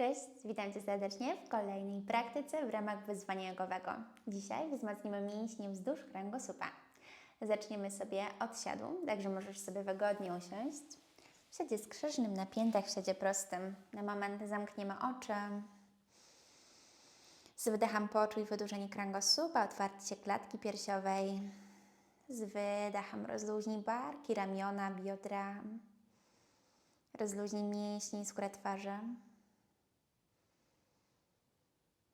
Cześć, witam Cię serdecznie w kolejnej praktyce w ramach wyzwania jogowego. Dzisiaj wzmocnimy mięśnie wzdłuż kręgosłupa. Zaczniemy sobie od siadu, także możesz sobie wygodnie usiąść. W siadzie skrzyżnym, na piętach, w siadzie prostym. Na moment zamkniemy oczy. Z wydechem poczuj wydłużenie kręgosłupa, otwarcie klatki piersiowej. Z wydechem rozluźnij barki, ramiona, biodra. Rozluźnij mięśnie i skórę twarzy.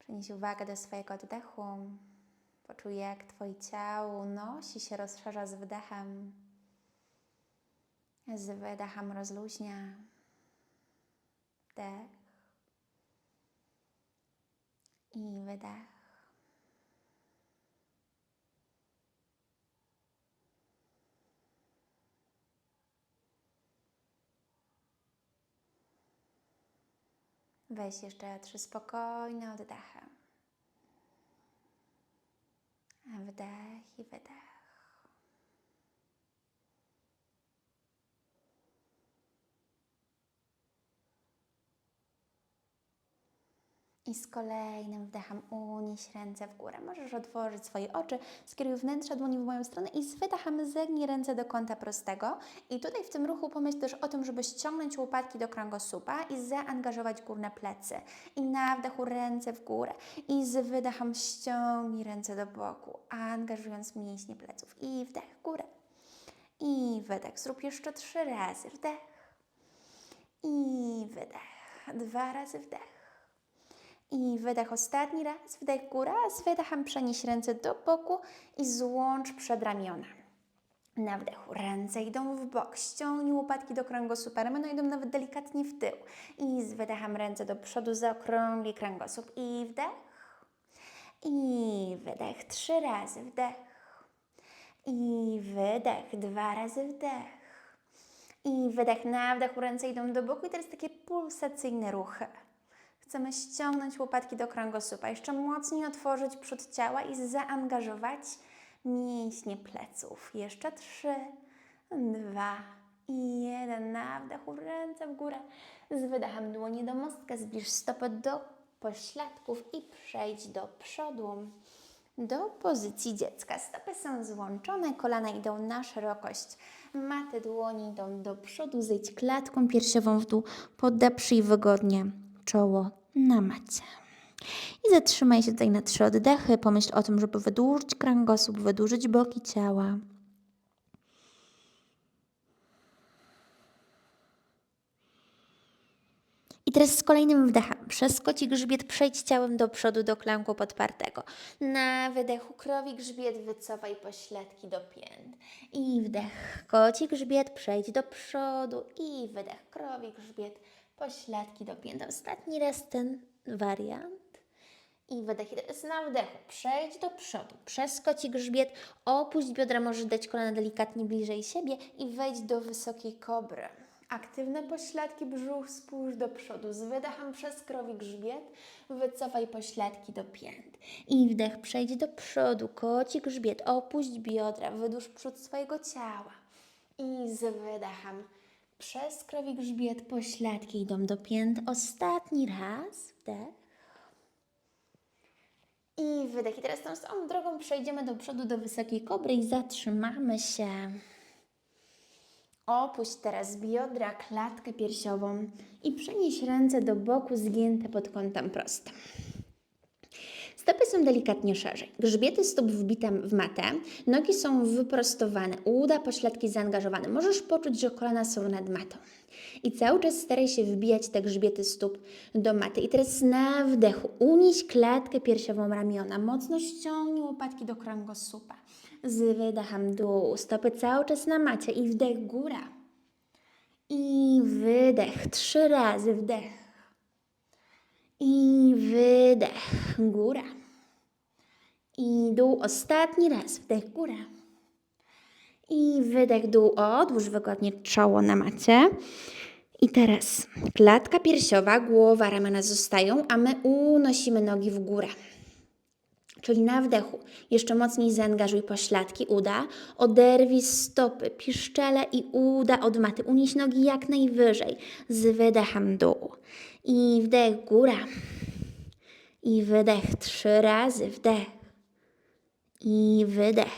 Przenieś uwagę do swojego oddechu. Poczuj, jak Twoje ciało unosi się, rozszerza z wdechem. Z wydechem rozluźnia. Wdech. I wydech. Weź jeszcze trzy spokojne oddechy. Wdech i wydech. I z kolejnym wdechem unieś ręce w górę. Możesz otworzyć swoje oczy, skieruj wnętrze dłoni w moją stronę i z wydechem zegnij ręce do kąta prostego. I tutaj w tym ruchu pomyśl też o tym, żeby ściągnąć łopatki do kręgosłupa i zaangażować górne plecy. I na wdechu ręce w górę i z wydechem ściągnij ręce do boku, angażując mięśnie pleców. I wdech w górę. I wydech. Zrób jeszcze trzy razy. Wdech. I wydech. Dwa razy wdech. I wydech ostatni raz, wdech góra, z wydechem przenieś ręce do boku i złącz przedramiona. Na wdechu ręce idą w bok, ściągnij łopatki do kręgosłupa, ramiona idą nawet delikatnie w tył. I z wydechem ręce do przodu, zaokrągli kręgosłup i wdech. I wydech trzy razy, wdech. I wydech dwa razy, wdech. I wydech na wdechu, ręce idą do boku i teraz takie pulsacyjne ruchy. Chcemy ściągnąć łopatki do kręgosłupa, jeszcze mocniej otworzyć przód ciała i zaangażować mięśnie pleców. Jeszcze trzy, dwa i jeden. Na wdechu ręce w górę. Z wydechem dłonie do mostka. Zbliż stopę do pośladków i przejdź do przodu. Do pozycji dziecka. Stopy są złączone, kolana idą na szerokość. Maty dłoni idą do przodu. Zejdź klatką piersiową w dół. Podeprzyj wygodnie czoło na macie. I zatrzymaj się tutaj na trzy oddechy. Pomyśl o tym, żeby wydłużyć kręgosłup, wydłużyć boki ciała. I teraz z kolejnym wdechem przez koci grzbiet przejdź ciałem do przodu do klanku podpartego. Na wydechu krowi grzbiet wycofaj pośladki do pięt. I wdech koci grzbiet przejdź do przodu i wydech krowi grzbiet pośladki do pięt. Ostatni raz ten wariant. I wydech. I teraz na wdechu przejdź do przodu, przez koci grzbiet, opuść biodra, możesz dać kolana delikatnie bliżej siebie i wejdź do wysokiej kobry. Aktywne pośladki, brzuch spójrz do przodu. Z wydechem przez krowi grzbiet wycofaj pośladki do pięt. I wdech, przejdź do przodu, koci grzbiet, opuść biodra, wydłuż przód swojego ciała. I z wydechem przez krowi grzbiet pośladki idą do pięt. Ostatni raz, wdech. I wydech. I teraz tą samą drogą przejdziemy do przodu do wysokiej kobry i zatrzymamy się. Opuść teraz biodra, klatkę piersiową i przenieś ręce do boku zgięte pod kątem prostym. Stopy są delikatnie szerzej. Grzbiety stóp wbite w matę, nogi są wyprostowane, uda pośladki zaangażowane. Możesz poczuć, że kolana są nad matą. I cały czas staraj się wbijać te grzbiety stóp do maty. I teraz na wdechu unieś klatkę piersiową ramiona. Mocno ściągnij łopatki do kręgosłupa. Z wydechem dół. Stopy cały czas na macie. I wdech góra. I wydech. Trzy razy wdech. I wydech, góra. I dół ostatni raz, wdech, góra. I wydech, dół, odłóż wygodnie czoło na macie. I teraz klatka piersiowa, głowa, ramiona zostają, a my unosimy nogi w górę. Czyli na wdechu jeszcze mocniej zaangażuj pośladki uda, oderwij stopy, piszczele i uda od maty. Unieś nogi jak najwyżej z wydechem dół. I wdech góra. I wydech trzy razy, wdech. I wydech.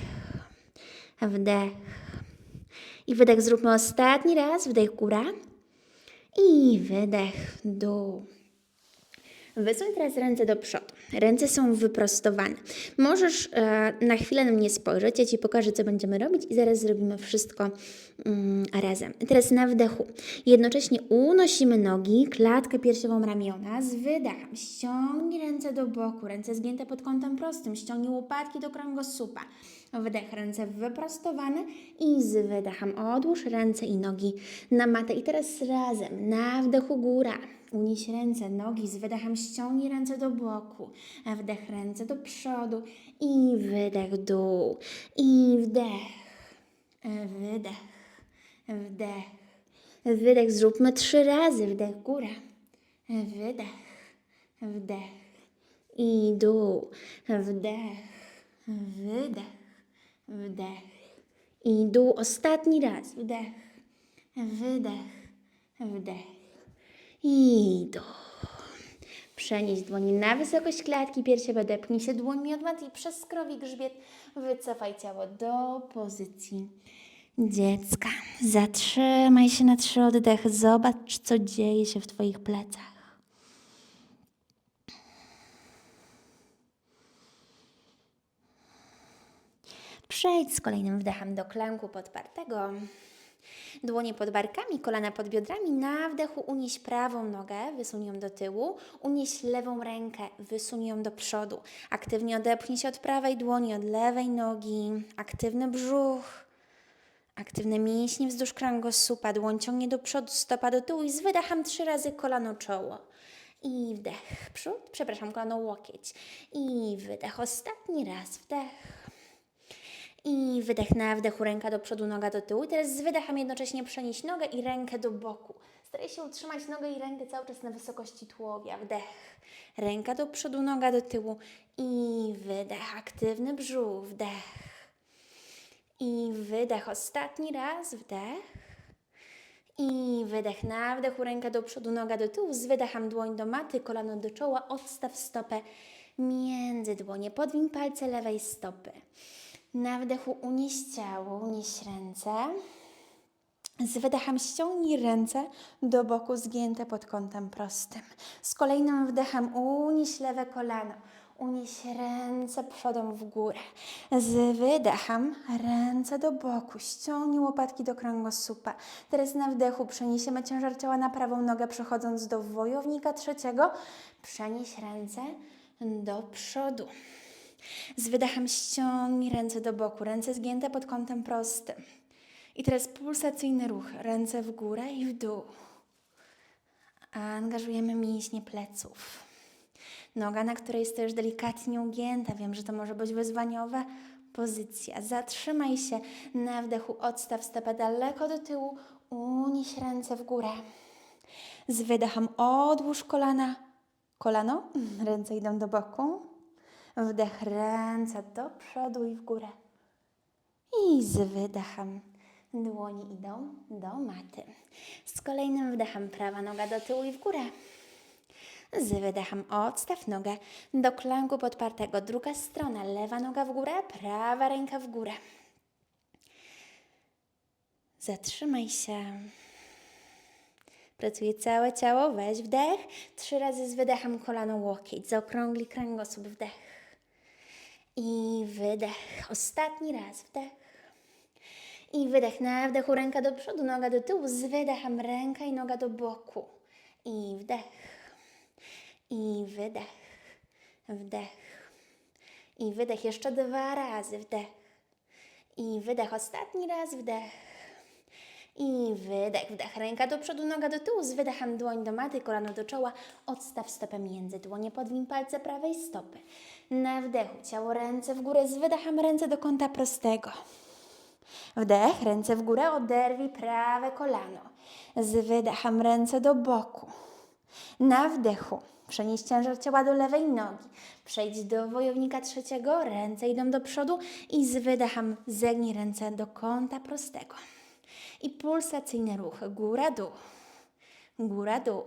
Wdech. I wydech zróbmy ostatni raz, wdech góra. I wydech dół. Wysuń teraz ręce do przodu. Ręce są wyprostowane. Możesz e, na chwilę na mnie spojrzeć, ja Ci pokażę, co będziemy robić i zaraz zrobimy wszystko mm, razem. Teraz na wdechu. Jednocześnie unosimy nogi, klatkę piersiową ramiona z wydechem. Ściągnij ręce do boku, ręce zgięte pod kątem prostym. Ściągnij łopatki do kręgosłupa. Wdech, ręce wyprostowane i z wydechem odłóż ręce i nogi na matę. I teraz razem. Na wdechu góra. Unieś ręce, nogi z wydechem, ściągnij ręce do boku, wdech ręce do przodu i wydech dół i wdech, wydech, wdech, wydech, zróbmy trzy razy, wdech góra, wydech, wdech i dół, wdech, wydech, wdech i dół, ostatni raz, wdech, wydech, wdech i do. Przenieś dłoni na wysokość klatki piersiowej, depnij się dłońmi od mat i przez skrowi grzbiet wycofaj ciało do pozycji dziecka. Zatrzymaj się na trzy oddechy, zobacz co dzieje się w Twoich plecach. Przejdź z kolejnym wdechem do klęku podpartego. Dłonie pod barkami, kolana pod biodrami. Na wdechu unieś prawą nogę, wysuń ją do tyłu. Unieś lewą rękę, wysuń ją do przodu. Aktywnie odepchnij się od prawej dłoni, od lewej nogi. Aktywny brzuch. Aktywne mięśnie wzdłuż kręgosłupa. Dłoń ciągnie do przodu, stopa do tyłu i z wydechem trzy razy kolano czoło. I wdech, przód, przepraszam, kolano łokieć. I wydech, ostatni raz, wdech. I wydech na wdechu, ręka do przodu, noga do tyłu. I teraz z wydechem jednocześnie przenieść nogę i rękę do boku. Staraj się utrzymać nogę i rękę cały czas na wysokości tułowia. Wdech, ręka do przodu, noga do tyłu. I wydech, aktywny brzuch, wdech. I wydech, ostatni raz, wdech. I wydech na wdechu, ręka do przodu, noga do tyłu. Z wydechem dłoń do maty, kolano do czoła. Odstaw stopę między dłonie. Podwiń palce lewej stopy. Na wdechu unieś ciało, unieś ręce. Z wydechem ściągnij ręce do boku zgięte pod kątem prostym. Z kolejnym wdechem unieś lewe kolano. Unieś ręce przodem w górę. Z wydechem ręce do boku. Ściągnij łopatki do kręgosłupa. Teraz na wdechu przeniesiemy ciężar ciała na prawą nogę, przechodząc do wojownika trzeciego. Przenieś ręce do przodu. Z wydechem ściągnij ręce do boku, ręce zgięte pod kątem prostym. I teraz pulsacyjny ruch, ręce w górę i w dół. Angażujemy mięśnie pleców. Noga, na której stoisz delikatnie ugięta. Wiem, że to może być wyzwaniowa pozycja. Zatrzymaj się na wdechu, odstaw stopę daleko do tyłu, unieś ręce w górę. Z wydechem odłóż kolana. Kolano, ręce idą do boku. Wdech ręce do przodu i w górę. I z wydechem dłonie idą do maty. Z kolejnym wdechem prawa noga do tyłu i w górę. Z wydechem odstaw nogę do klęku podpartego. Druga strona, lewa noga w górę, prawa ręka w górę. Zatrzymaj się. Pracuje całe ciało, weź wdech. Trzy razy z wydechem kolano łokieć. Zaokrągli kręgosłup, wdech. I wydech. Ostatni raz, wdech. I wydech. Na wdechu ręka do przodu, noga do tyłu. Z wydechem ręka i noga do boku. I wdech. I wydech. Wdech. I wydech. Jeszcze dwa razy, wdech. I wydech. Ostatni raz, wdech. I wydech, wdech. Ręka do przodu, noga do tyłu. Z wydechem dłoń do maty, kolano do czoła. Odstaw stopę między dłonie, podwin palce prawej stopy. Na wdechu ciało ręce w górę, z wydechem ręce do kąta prostego. Wdech, ręce w górę, oderwij prawe kolano. Z wydechem ręce do boku. Na wdechu Przenieś ciężar ciała do lewej nogi. Przejdź do wojownika trzeciego, ręce idą do przodu i z wydechem zegnij ręce do kąta prostego. I pulsacyjny ruch góra-dół, góra-dół.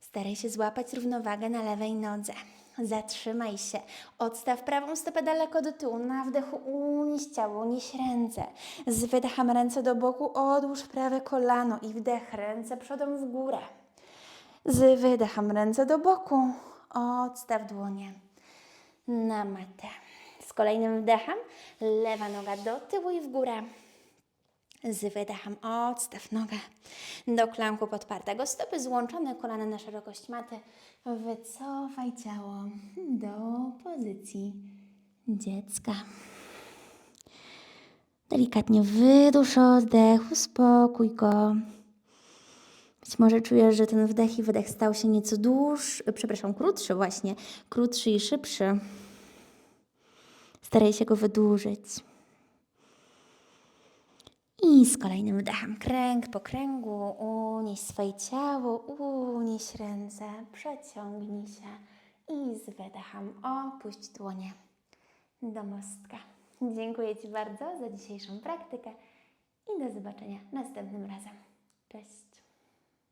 Staraj się złapać równowagę na lewej nodze. Zatrzymaj się. Odstaw prawą stopę daleko do tyłu. Na wdechu unieś ciało, unieś ręce. Z wydechem ręce do boku odłóż prawe kolano i wdech ręce przodem w górę. Z wydechem ręce do boku. Odstaw dłonie na matę. Z kolejnym wdechem lewa noga do tyłu i w górę. Z wydechem odstaw nogę do klanku podpartego. Stopy złączone, kolana na szerokość maty. Wycofaj ciało do pozycji dziecka. Delikatnie wydusz oddech, uspokój go. Być może czujesz, że ten wdech i wydech stał się nieco dłuższy, przepraszam, krótszy właśnie, krótszy i szybszy. Staraj się go wydłużyć. I z kolejnym wdechem kręg po kręgu unieś swoje ciało, unieś ręce, przeciągnij się i z wydechem opuść dłonie do mostka. Dziękuję Ci bardzo za dzisiejszą praktykę i do zobaczenia następnym razem. Cześć!